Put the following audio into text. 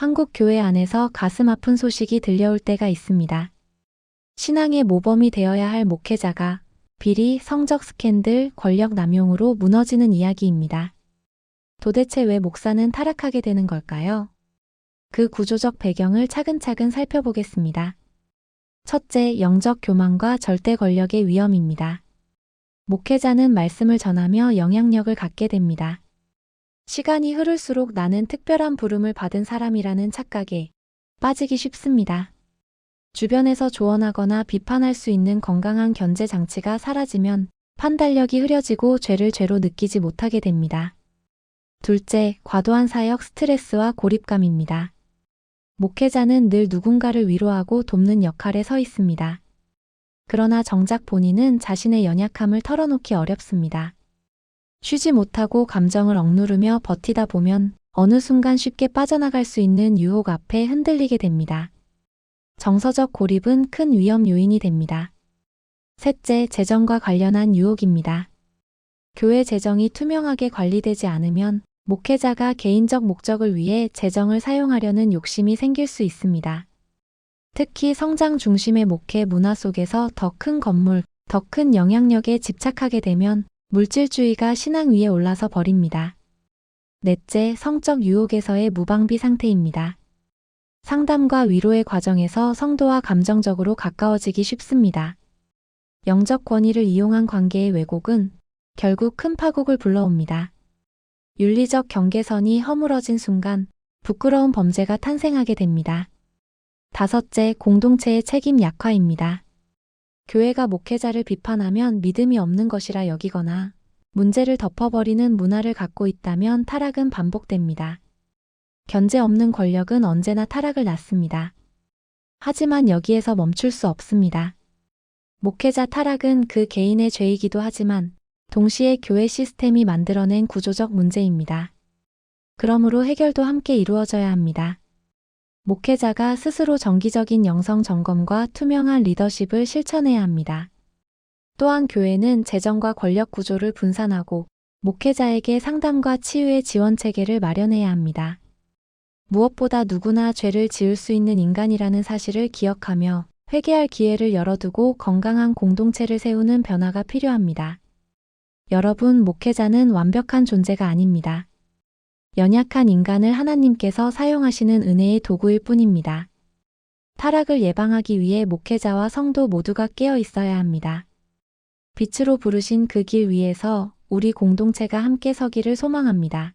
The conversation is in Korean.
한국 교회 안에서 가슴 아픈 소식이 들려올 때가 있습니다. 신앙의 모범이 되어야 할 목회자가 비리, 성적 스캔들, 권력 남용으로 무너지는 이야기입니다. 도대체 왜 목사는 타락하게 되는 걸까요? 그 구조적 배경을 차근차근 살펴보겠습니다. 첫째, 영적 교만과 절대 권력의 위험입니다. 목회자는 말씀을 전하며 영향력을 갖게 됩니다. 시간이 흐를수록 나는 특별한 부름을 받은 사람이라는 착각에 빠지기 쉽습니다. 주변에서 조언하거나 비판할 수 있는 건강한 견제 장치가 사라지면 판단력이 흐려지고 죄를 죄로 느끼지 못하게 됩니다. 둘째, 과도한 사역 스트레스와 고립감입니다. 목회자는 늘 누군가를 위로하고 돕는 역할에 서 있습니다. 그러나 정작 본인은 자신의 연약함을 털어놓기 어렵습니다. 쉬지 못하고 감정을 억누르며 버티다 보면 어느 순간 쉽게 빠져나갈 수 있는 유혹 앞에 흔들리게 됩니다. 정서적 고립은 큰 위험 요인이 됩니다. 셋째, 재정과 관련한 유혹입니다. 교회 재정이 투명하게 관리되지 않으면 목회자가 개인적 목적을 위해 재정을 사용하려는 욕심이 생길 수 있습니다. 특히 성장 중심의 목회 문화 속에서 더 큰 건물, 더 큰 영향력에 집착하게 되면 물질주의가 신앙 위에 올라서 버립니다. 넷째, 성적 유혹에서의 무방비 상태입니다. 상담과 위로의 과정에서 성도와 감정적으로 가까워지기 쉽습니다. 영적 권위를 이용한 관계의 왜곡은 결국 큰 파국을 불러옵니다. 윤리적 경계선이 허물어진 순간 부끄러운 범죄가 탄생하게 됩니다. 다섯째, 공동체의 책임 약화입니다. 교회가 목회자를 비판하면 믿음이 없는 것이라 여기거나 문제를 덮어버리는 문화를 갖고 있다면 타락은 반복됩니다. 견제 없는 권력은 언제나 타락을 낳습니다. 하지만 여기에서 멈출 수 없습니다. 목회자 타락은 그 개인의 죄이기도 하지만 동시에 교회 시스템이 만들어낸 구조적 문제입니다. 그러므로 해결도 함께 이루어져야 합니다. 목회자가 스스로 정기적인 영성 점검과 투명한 리더십을 실천해야 합니다. 또한 교회는 재정과 권력 구조를 분산하고 목회자에게 상담과 치유의 지원 체계를 마련해야 합니다. 무엇보다 누구나 죄를 지을 수 있는 인간이라는 사실을 기억하며 회개할 기회를 열어두고 건강한 공동체를 세우는 변화가 필요합니다. 여러분, 목회자는 완벽한 존재가 아닙니다. 연약한 인간을 하나님께서 사용하시는 은혜의 도구일 뿐입니다. 타락을 예방하기 위해 목회자와 성도 모두가 깨어 있어야 합니다. 빛으로 부르신 그 길 위에서 우리 공동체가 함께 서기를 소망합니다.